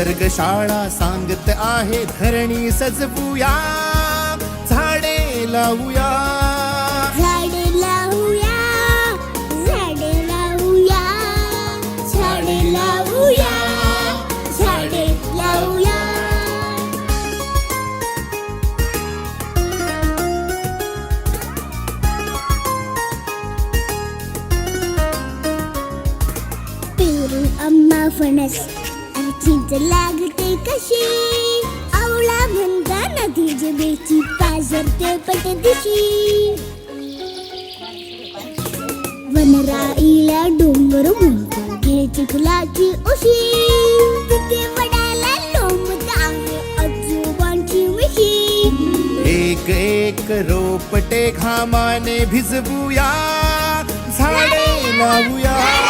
शाळा सांगत आहे धरणी सजवूया झाडे लावूया. झाडे लावूया झाडे लावूया झाडे लावूया झाडे लावूया. पेरू फणस चिंच लागते कशी? आवळा म्हणता नदी जबेची पाझरते पट दिशी. वनराईला डोंगर म्हणतो घे चिखलाची उशी. तिथे वडाला लोंबत आजोबांची एक एक रोपटे घामाने भिजवूया झाडे लावूया.